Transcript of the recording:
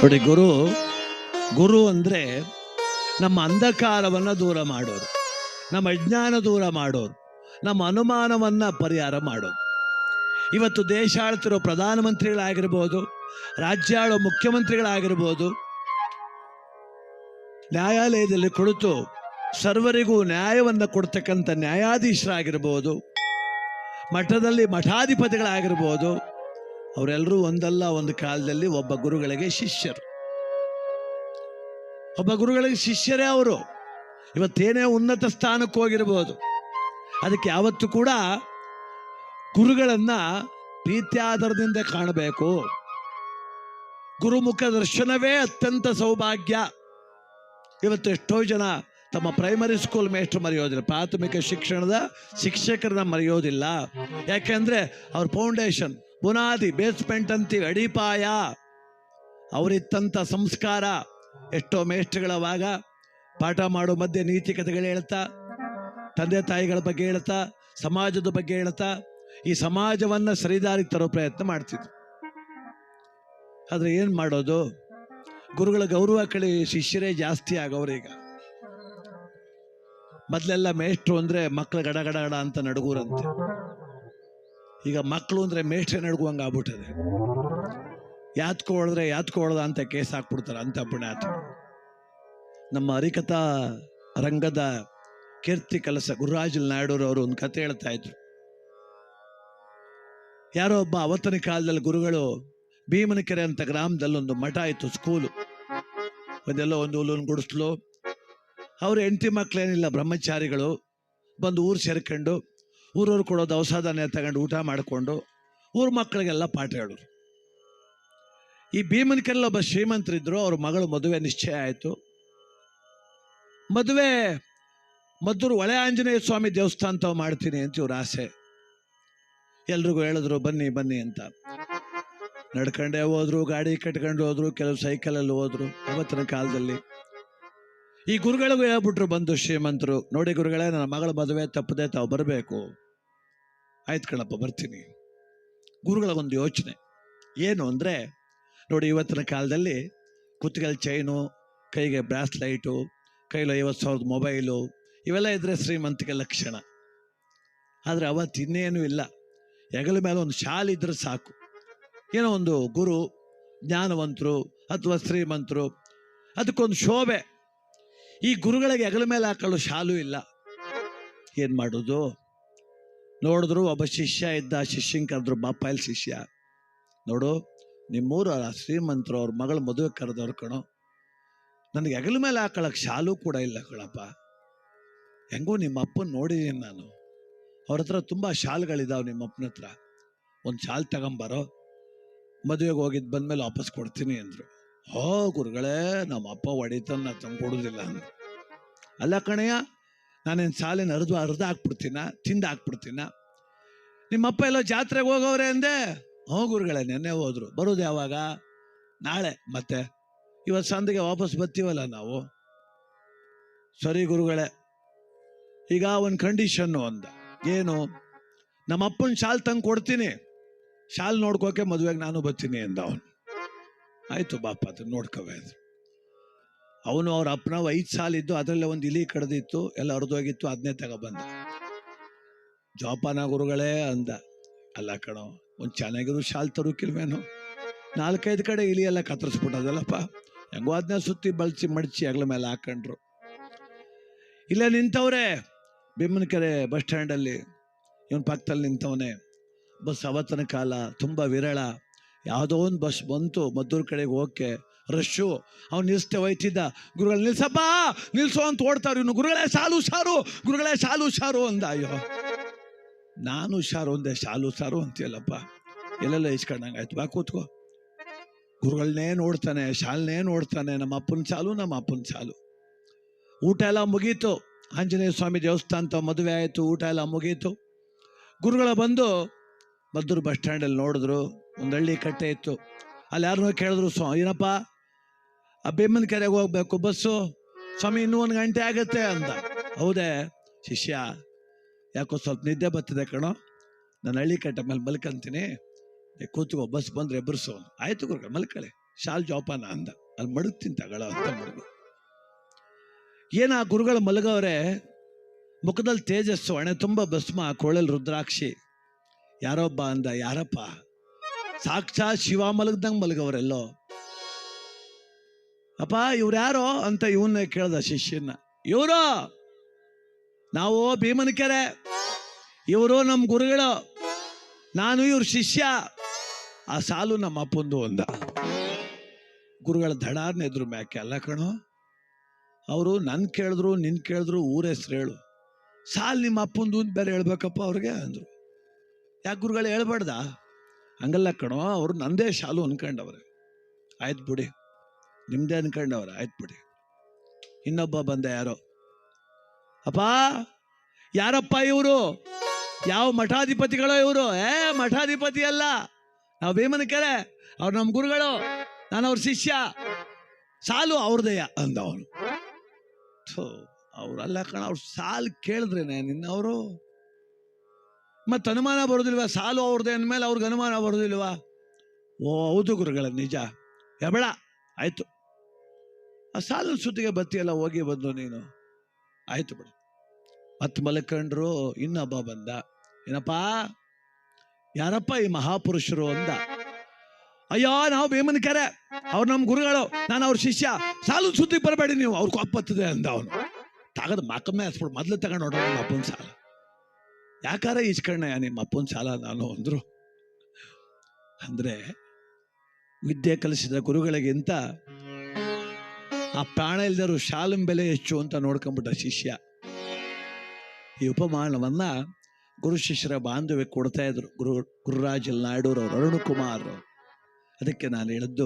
ನೋಡಿ, ಗುರು ಗುರು ಅಂದರೆ ನಮ್ಮ ಅಂಧಕಾರವನ್ನು ದೂರ ಮಾಡೋರು, ನಮ್ಮ ಅಜ್ಞಾನ ದೂರ ಮಾಡೋರು, ನಮ್ಮ ಅನುಮಾನವನ್ನು ಪರಿಹಾರ ಮಾಡೋರು. ಇವತ್ತು ದೇಶ ಆಳ್ತಿರೋ ಪ್ರಧಾನಮಂತ್ರಿಗಳಾಗಿರ್ಬೋದು ರಾಜ್ಯ ಆಳೋ ಮುಖ್ಯಮಂತ್ರಿಗಳಾಗಿರ್ಬೋದು, ನ್ಯಾಯಾಲಯದಲ್ಲಿ ಕುಳಿತು ಸರ್ವರಿಗೂ ನ್ಯಾಯವನ್ನು ಕೊಡ್ತಕ್ಕಂಥ ನ್ಯಾಯಾಧೀಶರಾಗಿರ್ಬೋದು, ಮಠದಲ್ಲಿ ಮಠಾಧಿಪತಿಗಳಾಗಿರ್ಬೋದು ಅವರೆಲ್ಲರೂ ಒಂದಲ್ಲ, ಒಂದು ಕಾಲದಲ್ಲಿ ಒಬ್ಬ ಗುರುಗಳಿಗೆ ಶಿಷ್ಯರು. ಒಬ್ಬ ಗುರುಗಳಿಗೆ ಶಿಷ್ಯರೇ ಅವರು. ಇವತ್ತೇನೇ ಉನ್ನತ ಸ್ಥಾನಕ್ಕೆ ಹೋಗಿರ್ಬೋದು. ಅದಕ್ಕೆ ಯಾವತ್ತೂ ಕೂಡ ಗುರುಗಳನ್ನು ಪ್ರೀತ್ಯಾದರದಿಂದ ಕಾಣಬೇಕು. ಗುರುಮುಖ ದರ್ಶನವೇ ಅತ್ಯಂತ ಸೌಭಾಗ್ಯ. ಇವತ್ತು ಎಷ್ಟೋ ಜನ ತಮ್ಮ ಪ್ರೈಮರಿ ಸ್ಕೂಲ್ ಮೇಷ್ಟ್ರು ಮರೆಯೋದಿಲ್ಲ. ಪ್ರಾಥಮಿಕ ಶಿಕ್ಷಣದ ಶಿಕ್ಷಕರನ್ನ ಮರೆಯೋದಿಲ್ಲ. ಯಾಕೆಂದ್ರೆ ಅವ್ರ ಫೌಂಡೇಶನ್ ಬುನಾದಿ ಬೇಸ್ಮೆಂಟ್ ಅಂತೀವಿ ಅಡಿಪಾಯ. ಅವರಿತ್ತಂಥ ಸಂಸ್ಕಾರ ಎಷ್ಟೋ ಮೇಷ್ಟ್ರುಗಳವಾಗ ಪಾಠ ಮಾಡೋ ಮಧ್ಯೆ ನೀತಿ ಕಥೆಗಳು ಹೇಳ್ತಾ, ತಂದೆ ತಾಯಿಗಳ ಬಗ್ಗೆ ಹೇಳ್ತಾ, ಸಮಾಜದ ಬಗ್ಗೆ ಹೇಳ್ತಾ, ಈ ಸಮಾಜವನ್ನು ಸರಿದಾರಿಗೆ ತರೋ ಪ್ರಯತ್ನ ಮಾಡ್ತಿದ್ರು. ಆದರೆ ಏನು ಮಾಡೋದು? ಗುರುಗಳ ಗೌರವ ಕಳಿ ಶಿಷ್ಯರೇ ಜಾಸ್ತಿ ಆಗೋರೀಗ ಮೊದಲೆಲ್ಲ ಮೇಷ್ಟ್ರು ಅಂದರೆ ಮಕ್ಕಳು ಗಡ ಗಡ ಗಡ ಅಂತ ನಡುಗೂರಂತೆ. ಈಗ ಮಕ್ಕಳು ಅಂದರೆ ಮೇಷ್ಟ್ರೆ ನಡ್ಗುವಂಗೆ ಆಗ್ಬಿಟ್ಟಿದೆ. ಯಾತ್ಕೊಳ್ದ್ರೆ ಹೊಡೆದ್ರೆ ಯಾತ್ಕೊ ಹೊಡೆದ ಅಂತ ಕೇಸ್ ಹಾಕ್ಬಿಡ್ತಾರೆ ಅಂತ ಪುಣ್ಯಾತ ನಮ್ಮ ಹರಿಕಥಾ ರಂಗದ ಕೀರ್ತಿ ಕಲಸ ಗುರುರಾಜಲ್ ನಾಯ್ಡೂರವರು ಒಂದು ಕತೆ ಹೇಳ್ತಾ ಇದ್ರು. ಯಾರೋ ಒಬ್ಬ ಅವತ್ತಿನ ಕಾಲದಲ್ಲಿ ಗುರುಗಳು ಭೀಮನಕೆರೆ ಅಂತ ಗ್ರಾಮದಲ್ಲಿ ಒಂದು ಮಠ ಇತ್ತು ಸ್ಕೂಲು ಒಂದೆಲ್ಲ ಒಂದು ಹುಲ್ಲುನ್ ಗುಡಿಸ್ಲು. ಅವ್ರ ಹೆಂಡತಿ ಮಕ್ಕಳೇನಿಲ್ಲ ಬ್ರಹ್ಮಚಾರಿಗಳು ಬಂದು ಊರು ಸೇರ್ಕೊಂಡು ಊರವ್ರು ಕೊಡೋ ದವಸ ಧಾನ್ಯ ತಗೊಂಡು ಊಟ ಮಾಡಿಕೊಂಡು ಊರ ಮಕ್ಕಳಿಗೆಲ್ಲ ಪಾಠ ಹೇಳೋರು. ಈ ಭೀಮನಕೆರೆಲ್ಲ ಒಬ್ಬ ಶ್ರೀಮಂತರಿದ್ರು, ಅವ್ರ ಮಗಳು ಮದುವೆ ನಿಶ್ಚಯ ಆಯಿತು. ಮದುವೆ ಮದ್ದೂರು ಒಳೆ ಆಂಜನೇಯ ಸ್ವಾಮಿ ದೇವಸ್ಥಾನ ತಾವು ಮಾಡ್ತೀನಿ ಅಂತ ಇವ್ರ ಆಸೆ. ಎಲ್ರಿಗೂ ಹೇಳಿದ್ರು, ಬನ್ನಿ ಬನ್ನಿ ಅಂತ. ನಡ್ಕೊಂಡೇ ಹೋದ್ರು, ಗಾಡಿ ಕಟ್ಕೊಂಡು ಹೋದ್ರು, ಕೆಲವು ಸೈಕಲಲ್ಲಿ ಹೋದ್ರು, ಅವತ್ತಿನ ಕಾಲದಲ್ಲಿ. ಈ ಗುರುಗಳಿಗೂ ಹೇಳ್ಬಿಟ್ರು ಬಂದು ಶ್ರೀಮಂತರು, ನೋಡಿ ಗುರುಗಳೇ, ನನ್ನ ಮಗಳ ಮದುವೆ ತಪ್ಪದೆ ತಾವು ಬರಬೇಕು. ಆಯ್ತು ಕಣಪ್ಪ, ಬರ್ತೀನಿ. ಒಂದು ಯೋಚನೆ. ಏನು ಅಂದರೆ, ನೋಡಿ ಇವತ್ತಿನ ಕಾಲದಲ್ಲಿ ಕುತ್ತಿಗೆಲ್ ಚೈನು ಕೈಗೆ ಬ್ರಾಸ್ಲೈಟು ಕೈಲಿ ಐವತ್ತು ಸಾವಿರದ ಮೊಬೈಲು ಇವೆಲ್ಲ ಇದ್ದರೆ ಶ್ರೀಮಂತಿಕೆ ಲಕ್ಷಣ. ಆದರೆ ಅವತ್ತು ಇನ್ನೇನು ಇಲ್ಲ. ಹೆಗಲ ಮೇಲೆ ಒಂದು ಶಾಲ್ ಇದ್ದರೆ ಸಾಕು. ಏನೋ ಒಂದು ಗುರು, ಜ್ಞಾನವಂತರು ಅಥವಾ ಶ್ರೀಮಂತರು, ಅದಕ್ಕೊಂದು ಶೋಭೆ. ಈ ಗುರುಗಳಿಗೆ ಹೆಗಲ ಮೇಲೆ ಹಾಕಲು ಶಾಲು ಇಲ್ಲ. ಏನು ಮಾಡೋದು? ನೋಡಿದ್ರು ಒಬ್ಬ ಶಿಷ್ಯ ಇದ್ದ ಶಿಷ್ಯನ್ ಕರೆದ್ರು ಬಾಪಾಯಲ್ ಶಿಷ್ಯ? ನೋಡು, ನಿಮ್ಮೂರು ಶ್ರೀಮಂತರು ಅವ್ರ ಮಗಳ ಮದುವೆ ಕರೆದವ್ರು ಕಣೋ. ನನಗೆ ಹೆಗಲ ಮೇಲೆ ಹಾಕೊಳ್ಳೋಕೆ ಶಾಲು ಕೂಡ ಇಲ್ಲ ಕಣಪ್ಪ. ಹೆಂಗೋ ನಿಮ್ಮ ಅಪ್ಪನ ನೋಡಿದ್ದೀನಿ ನಾನು. ಅವ್ರ ಹತ್ರ ತುಂಬ ಶಾಲ್ಗಳಿದ್ದಾವೆ ನಿಮ್ಮ ಅಪ್ಪನ ಹತ್ರ. ಒಂದು ಶಾಲ್ ತಗೊಂಬಾರೋ, ಮದುವೆಗೆ ಹೋಗಿದ್ದು ಬಂದ್ಮೇಲೆ ವಾಪಸ್ ಕೊಡ್ತೀನಿ ಅಂದರು. ಹೋ ಗುರುಗಳೇ ನಮ್ಮ ಅಪ್ಪ ಒಡಿತನ್ನ ತಂದು ಕೊಡೋದಿಲ್ಲ ಅಂದ್ರು. ಅಲ್ಲ ಕಣಯ್ಯ ನಾನೇನು ಸಾಲಿನ ಅರ್ಧ ಅರ್ಧ ಹಾಕ್ಬಿಡ್ತೀನ? ತಿಂದು ಹಾಕ್ಬಿಡ್ತೀನ? ನಿಮ್ಮಪ್ಪ ಎಲ್ಲೋ ಜಾತ್ರೆಗೆ ಹೋಗವ್ರೆ ಅಂದೆ? ಹ್ಞೂ ಗುರುಗಳೇ, ನೆನ್ನೆ ಹೋದ್ರು. ಬರೋದು ಯಾವಾಗ? ನಾಳೆ. ಮತ್ತೆ? ಇವತ್ತು ಸಂದಿಗೆ ವಾಪಸ್ ಬರ್ತೀವಲ್ಲ ನಾವು? ಸರಿ ಗುರುಗಳೇ. ಈಗ ಒಂದು ಕಂಡೀಷನ್ನು ಅಂದ ಏನು? ನಮ್ಮಪ್ಪನ ಶಾಲ್ ತಂದು ಕೊಡ್ತೀನಿ. ಶಾಲ್ ನೋಡ್ಕೋಕೆ ಮದುವೆಗೆ ನಾನು ಬರ್ತೀನಿ ಅಂದ ಅವನು. ಆಯ್ತು ಬಾಪ ಅದನ್ನ ನೋಡ್ಕೋವೆ ಅವನು ಅವ್ರ ಅಪ್ಪನ ಐದು ಸಾಲ ಇದ್ದು ಅದರಲ್ಲೇ ಒಂದು ಇಲಿ ಕಡ್ದಿತ್ತು, ಎಲ್ಲ ಹರಿದೋಗಿತ್ತು ಅದನ್ನೇ ತಗೊಬಂದ. ಜೋಪಾನ ಗುರುಗಳೇ ಅಂದ, ಅಲ್ಲ ಕಣೋ, ಒಂದು ಚೆನ್ನಾಗಿರೋ ಶಾಲ್ ತರು ಕಿಲ್ವೇನು ನಾಲ್ಕೈದು ಕಡೆ ಇಲಿ ಎಲ್ಲ ಕತ್ತರಿಸ್ಬಿಟ್ಟದಲ್ಲಪ್ಪ. ಹೆಂಗೋ ಅದನ್ನ ಸುತ್ತಿ ಬಳಸಿ ಮಡಚಿ ಅಗ್ಲ ಮೇಲೆ ಹಾಕೊಂಡ್ರು. ಇಲ್ಲ ನಿಂತವ್ರೆ ಬಿಮ್ಮನಕೆರೆ ಬಸ್ ಸ್ಟ್ಯಾಂಡಲ್ಲಿ. ಇವನ್ ಪಕ್ಕದಲ್ಲಿ ನಿಂತವನೇ. ಬಸ್ ಅವತ್ತನ ಕಾಲ, ತುಂಬ ವಿರಳ. ಯಾವುದೋ ಒಂದು ಬಸ್ ಬಂತು, ಮದ್ದೂರು ಕಡೆಗೆ ಹೋಗಕ್ಕೆ ರಶ್ಶು ಅವ್ನು ನಿಲ್ಲಿಸ್ತೇ ಹೋಯ್ತಿದ್ದ ಗುರುಗಳು ನಿಲ್ಸಪ್ಪ, ನಿಲ್ಸೋ ಅಂತ ಓಡ್ತಾವ್ರು ಇವನು ಗುರುಗಳೇ ಸಾಲು ಸಾರು ಗುರುಗಳೇ ಸಾಲು ಸಾರು ಅಂದ ಅಯ್ಯೋ ನಾನು ಹುಷಾರು ಅಂದೆ ಸಾಲು ಸಾರು ಅಂತೀಯಲ್ಲಪ್ಪ. ಎಲ್ಲೆಲ್ಲ ಇಸ್ಕೊಂಡಂಗೆ ಆಯ್ತು. ಬಾ ಕೂತ್ಕೋ. ಗುರುಗಳನ್ನೇ ನೋಡ್ತಾನೆ, ಶಾಲನೇ ನೋಡ್ತಾನೆ, ನಮ್ಮ ಅಪ್ಪನ ಸಾಲು ನಮ್ಮ ಅಪ್ಪನ ಸಾಲು ಊಟ ಎಲ್ಲ ಮುಗೀತು. ಆಂಜನೇಯ ಸ್ವಾಮಿ ದೇವಸ್ಥಾನ ಮದುವೆ ಆಯಿತು, ಊಟ ಎಲ್ಲ ಮುಗೀತು. ಗುರುಗಳ ಬಂದು ಮದ್ದೂರು ಬಸ್ ಸ್ಟ್ಯಾಂಡಲ್ಲಿ ನೋಡಿದ್ರು. ಒಂದು ಹಳ್ಳಿ ಕಟ್ಟೆ ಇತ್ತು. ಅಲ್ಲಿ ಯಾರನ್ನೋ ಕೇಳಿದ್ರು, ಸ್ವಾ, ಏನಪ್ಪ? ಆ ಬೇಮನ್ ಕೆರೆಗೆ ಹೋಗ್ಬೇಕು. ಬಸ್ಸು, ಸ್ವಾಮಿ ಇನ್ನೂ ಒಂದು ಗಂಟೆ ಆಗುತ್ತೆ ಅಂದ. ಹೌದೇ? ಶಿಷ್ಯ, ಯಾಕೋ ಸ್ವಲ್ಪ ನಿದ್ದೆ ಬರ್ತಿದೆ ಕಣೋ. ನಾನು ಹಳ್ಳಿ ಕಟ್ಟ ಮೇಲೆ ಮಲ್ಕಂತೀನಿ. ಕೂತ್ಕೋ, ಬಸ್ ಬಂದ್ರೆ ಎಬ್ಬರಿಸು ಆಯ್ತು ಗುರುಗಳು ಮಲ್ಕಳೆ ಶಾಲ್ ಜೋಪಾನ ಅಂದ. ಅಲ್ಲಿ ಮಡಗ್ತೀನಿ ತಗೊಳ ಅಂತ ಮಡಗು. ಏನ ಆ ಗುರುಗಳ ಮಲಗವ್ರೆ ಮುಖದಲ್ಲಿ ತೇಜಸ್ಸು, ಹಣೆ ತುಂಬ ಭಸ್ಮ, ಕೋಳಲ್ ರುದ್ರಾಕ್ಷಿ. ಯಾರೊಬ್ಬ ಅಂದ, ಯಾರಪ್ಪ? ಸಾಕ್ಷಾತ್ ಶಿವ ಮಲಗ್ದಂಗೆ ಮಲಗವ್ರೆಲ್ಲೋ ಅಪ್ಪ ಇವ್ರು ಯಾರೋ ಅಂತ ಇವನ್ನ ಕೇಳ್ದ ಶಿಷ್ಯನ ಇವರು, ನಾವು ಭೀಮನ ಕೆರೆ ಇವರು ನಮ್ಮ ಗುರುಗಳು. ನಾನು ಇವ್ರ ಶಿಷ್ಯ. ಆ ಸಾಲು ನಮ್ಮ ಅಪ್ಪಂದು ಒಂದ ಗುರುಗಳ ದಡಾರ್ನ ಎದ್ರು ಮ್ಯಾಕೆ ಅಲ್ಲ ಕಣೋ. ಅವರು ನನ್ ಕೇಳಿದ್ರು, ನಿನ್ ಕೇಳಿದ್ರು, ಊರ ಹೆಸ್ರು ಹೇಳು ಸಾಲ್ ನಿಮ್ಮ ಅಪ್ಪಂದು ಅಂತ ಬೇರೆ ಹೇಳ್ಬೇಕಪ್ಪ ಅವ್ರಿಗೆ ಅಂದ್ರು. ಯಾಕೆ ಗುರುಗಳು ಹೇಳ್ಬಾರ್ದ? ಹಂಗಲ್ಲ ಕಣೋ, ಅವ್ರು ನಂದೇ ಶಾಲು ಅನ್ಕೊಂಡವ್ರೆ. ಆಯ್ತು ಬಿಡಿ. ನಿಮ್ದೇ ಅನ್ಕೊಂಡವ್ರ ಆಯ್ತು ಬಿಡಿ. ಇನ್ನೊಬ್ಬ ಬಂದ ಯಾರೋ? ಅಪ್ಪ, ಯಾರಪ್ಪ ಇವರು? ಯಾವ ಮಠಾಧಿಪತಿಗಳೋ ಇವರು? ಏ, ಮಠಾಧಿಪತಿ ಅಲ್ಲ. ನಾವು ಭೀಮನ ಕೆರೆ, ಅವ್ರು ನಮ್ಮ ಗುರುಗಳು, ನಾನು ಅವ್ರ ಶಿಷ್ಯ. ಸಾಲು ಅವ್ರದಯ್ಯ ಅಂದ ಅವನು ಅವ್ರಲ್ಲ ಕಣ, ಅವ್ರು ಸಾಲು ಕೇಳಿದ್ರೇನೆ ನಿನ್ನವರು? ಮತ್ತೆ ಅನುಮಾನ ಬರೋದಿಲ್ವಾ? ಸಾಲು ಅವ್ರದ್ದೇ ಅಂದಮೇಲೆ ಅವ್ರಿಗೆ ಅನುಮಾನ ಬರೋದಿಲ್ವಾ? ಓ, ಹೌದು ಗುರುಗಳ, ನಿಜ. ಎಬಳ ಆಯ್ತು. ಆ ಸಾಲಿನ ಸುತ್ತಿಗೆ ಬತ್ತಿಯಲ್ಲ, ಹೋಗಿ ಬಂದು ನೀನು. ಆಯ್ತು ಬಿಡು. ಮತ್ತೆ ಮಲ್ಕಂಡ್ರು ಇನ್ನೊಬ್ಬ ಬಂದ. ಏನಪ್ಪ? ಯಾರಪ್ಪ ಈ ಮಹಾಪುರುಷರು ಅಂದ? ಅಯ್ಯೋ, ನಾವು ಭೀಮನ ಕೆರೆ. ಅವ್ರು ನಮ್ಮ ಗುರುಗಳು. ನಾನು ಅವ್ರ ಶಿಷ್ಯ. ಸಾಲು ಸುದ್ದಿಗೆ ಬರಬೇಡಿ ನೀವು. ಅವ್ರ ಕೊಪ್ಪತ್ತದೆ ಅಂದ ಅವನು. ತಗದು ಮಕ್ಕಮ್ಮೆ ಹಸ್ಬಿಡು ಮೊದ್ಲು ತಗೊಂಡು ನೋಡೋಣ ಅಪ್ಪನ ಸಾಲ. ಯಾಕಾರ ಈಚ್ಕಣ್ಣ ನಿಮ್ಮ ಅಪ್ಪನ ಸಾಲ ನಾನು ಅಂದರು? ಅಂದ್ರೆ ವಿದ್ಯೆ ಕಲಿಸಿದ ಗುರುಗಳಿಗಿಂತ ಆ ಪ್ರಾಣ ಇಲ್ದರು ಶಾಲಂ ಬೆಲೆ ಹೆಚ್ಚು ಅಂತ ನೋಡ್ಕೊಂಬಿಟ್ಟ ಶಿಷ್ಯ. ಈ ಉಪಮಾನವನ್ನ ಗುರು ಶಿಷ್ಯರ ಬಾಂಧವ್ಯ ಕೊಡ್ತಾ ಇದ್ರು. ಗುರು ಗುರುರಾಜ್ ನಾಯ್ಡೂರವರು, ಅರುಣ್ ಕುಮಾರ್ ಅದಕ್ಕೆ ನಾನು ಹೇಳಿದ್ದು